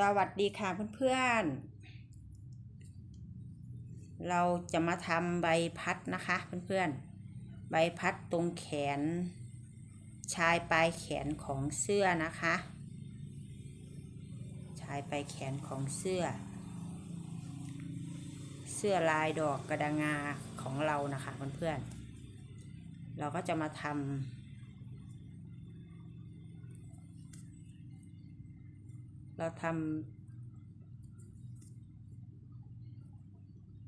สวัสดีค่ะเพื่อนๆ เราจะมาทำใบพัดนะคะเพื่อนๆ ใบพัดตรงแขน ชายปลายแขนของเสื้อนะคะ ชายปลายแขนของเสื้อ เสื้อลายดอกกระดังงาของเรานะคะเพื่อนๆ เราก็จะมาทำ เราทำ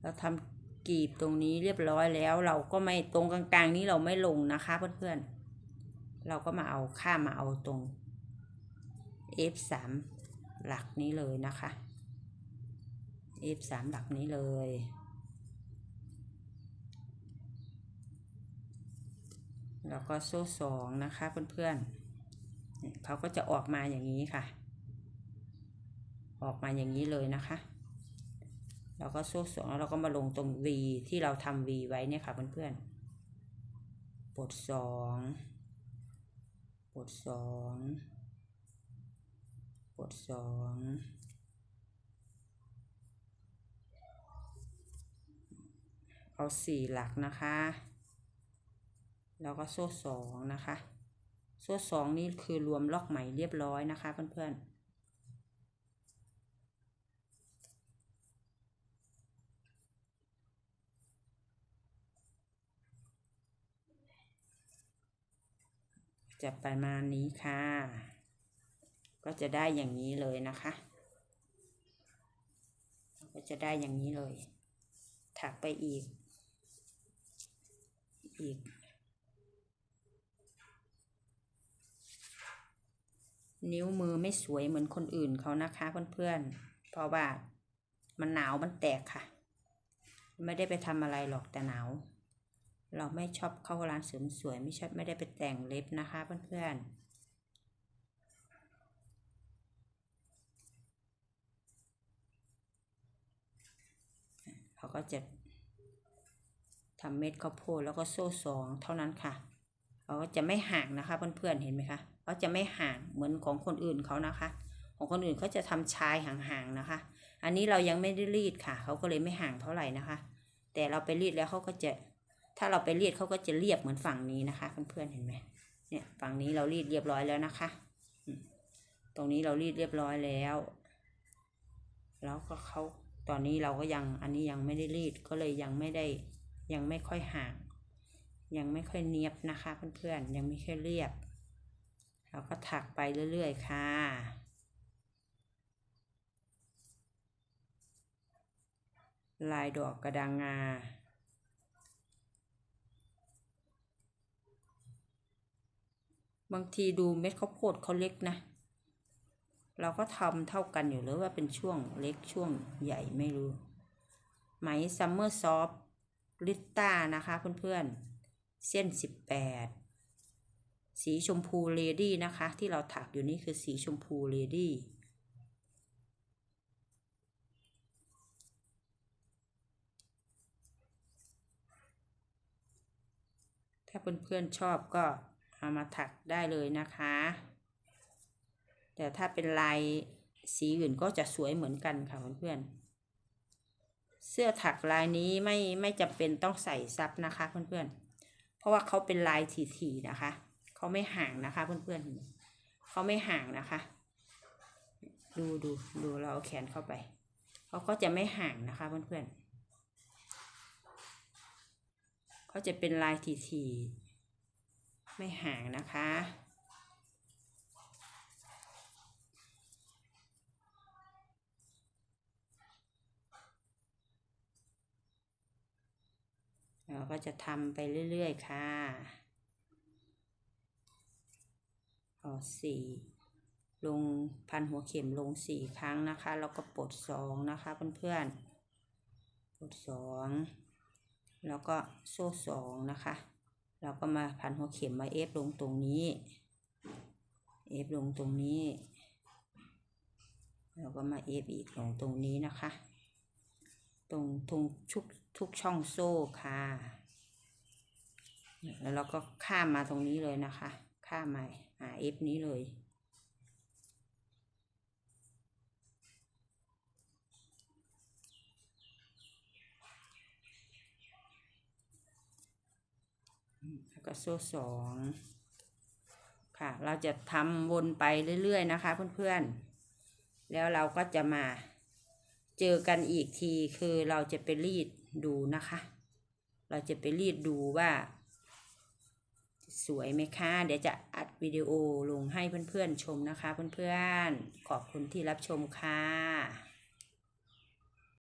เราทำกีบตรงนี้เรียบร้อยแล้ว เราก็ไม่ตรงกลางๆนี้เราไม่ลงนะคะเพื่อนๆ เราก็มาเอาข้ามาเอาตรง F3 หลักนี้เลยนะคะ F3 หลักนี้เลยแล้วก็โซ่สองนะคะเพื่อนๆเขาก็จะออกมาอย่างนี้ค่ะ ออกมาอย่างนี้เลยนะคะแล้วก็โซ่สองแล้วเราก็มาลงตรง V ที่เราทำ V ไว้เนี่ยค่ะเพื่อนๆปลดสองปลดสองปลดสองเอาสี่หลักนะคะ แล้วก็โซ่สองนะคะ โซ่สองนี่คือรวมล็อกใหม่เรียบร้อยนะคะเพื่อนๆ จะประมาณนี้ค่ะ ก็จะได้อย่างนี้เลยนะคะ ก็จะได้อย่างนี้เลย ถักไปอีก อีก นิ้วมือไม่สวยเหมือนคนอื่นเขานะคะเพื่อนๆ เพราะว่ามันหนาวมันแตกค่ะ ไม่ได้ไปทำอะไรหรอกแต่หนาว เราไม่ชอบเข้าร้านเสริมสวยไม่ชอบไม่ได้ไปแต่งเล็บนะคะเพื่อนๆเขาก็จะทำเม็ดข้าวโพดแล้วก็โซ่สองเท่านั้นค่ะ เขาก็จะไม่ห่างนะคะเพื่อนๆเห็นไหมคะเขาจะไม่ห่างเหมือนของคนอื่นเขานะคะ ของคนอื่นเขาจะทำชายห่างๆนะคะ อันนี้เรายังไม่ได้รีดค่ะ เขาก็เลยไม่ห่างเท่าไหร่นะคะ แต่เราไปรีดแล้วเขาก็จะ ถ้าเราไปรีดเขาก็จะเรียบเหมือนฝั่งนี้นะคะเพื่อนๆเห็นไหมเนี่ยฝั่งนี้เรารีดเรียบร้อยแล้วนะคะ ตรงนี้เรารีดเรียบร้อยแล้ว แล้วก็เขาตอนนี้เราก็ยังอันนี้ยังไม่ได้รีดก็เลยยังไม่ได้ยังไม่ค่อยห่าง ยังไม่ค่อยเนียบนะคะเพื่อนๆยังไม่ค่อยเรียบ เราก็ถักไปเรื่อยๆค่ะลายดอกกระดังงา บางทีดูเม็ดข้าวโพดเขาเล็กนะ เราก็ทำเท่ากันอยู่หรือว่าเป็นช่วงเล็กช่วงใหญ่ไม่รู้ ไหมซัมเมอร์ซอฟลิตต้านะคะเพื่อนๆ เส้นสิบแปดสีชมพูเลดี้นะคะ ที่เราถักอยู่นี่คือสีชมพูเลดี้ถ้าเพื่อนๆชอบก็ เอามาถักได้เลยนะคะ แต่ถ้าเป็นลายสีอื่นก็จะสวยเหมือนกันค่ะเพื่อนๆ เสื้อถักลายนี้ไม่ไม่จำเป็นต้องใส่ซับนะคะเพื่อนๆ เพราะว่าเขาเป็นลายถี่ๆนะคะ เขาไม่ห่างนะคะเพื่อนๆ เขาไม่ห่างนะคะ ดูดูดูเราเอาแขนเข้าไป เขาก็จะไม่ห่างนะคะเพื่อนๆ เขาจะเป็นลายถี่ๆ ไม่ห่างนะคะ เราก็จะทำไปเรื่อย ๆ ค่ะอ๋อสี่ลงพันหัวเข็มลงสี่ครั้งนะคะ แล้วก็ปลดสองนะคะเพื่อนๆปลดสองแล้วก็โซ่สองนะคะ เราก็มาพันหัวเข็มมาเอฟลงตรงนี้ เอฟลงตรงนี้ เราก็มาเอฟอีกลงตรงนี้นะคะ ตรงทุงชุกทุกช่องโซ่ค่ะ แล้วเราก็ข้ามมาตรงนี้เลยนะคะ ข้ามมาหาเอฟนี้เลย แล้วก็โซ่สองค่ะ เราจะทำวนไปเรื่อยๆนะคะเพื่อนๆ แล้วเราก็จะมาเจอกันอีกทีคือเราจะไปรีดดูนะคะ เราจะไปรีดดูว่าสวยไหมคะ เดี๋ยวจะอัดวิดีโอลงให้เพื่อนๆชมนะคะเพื่อนๆ ขอบคุณที่รับชมค่ะ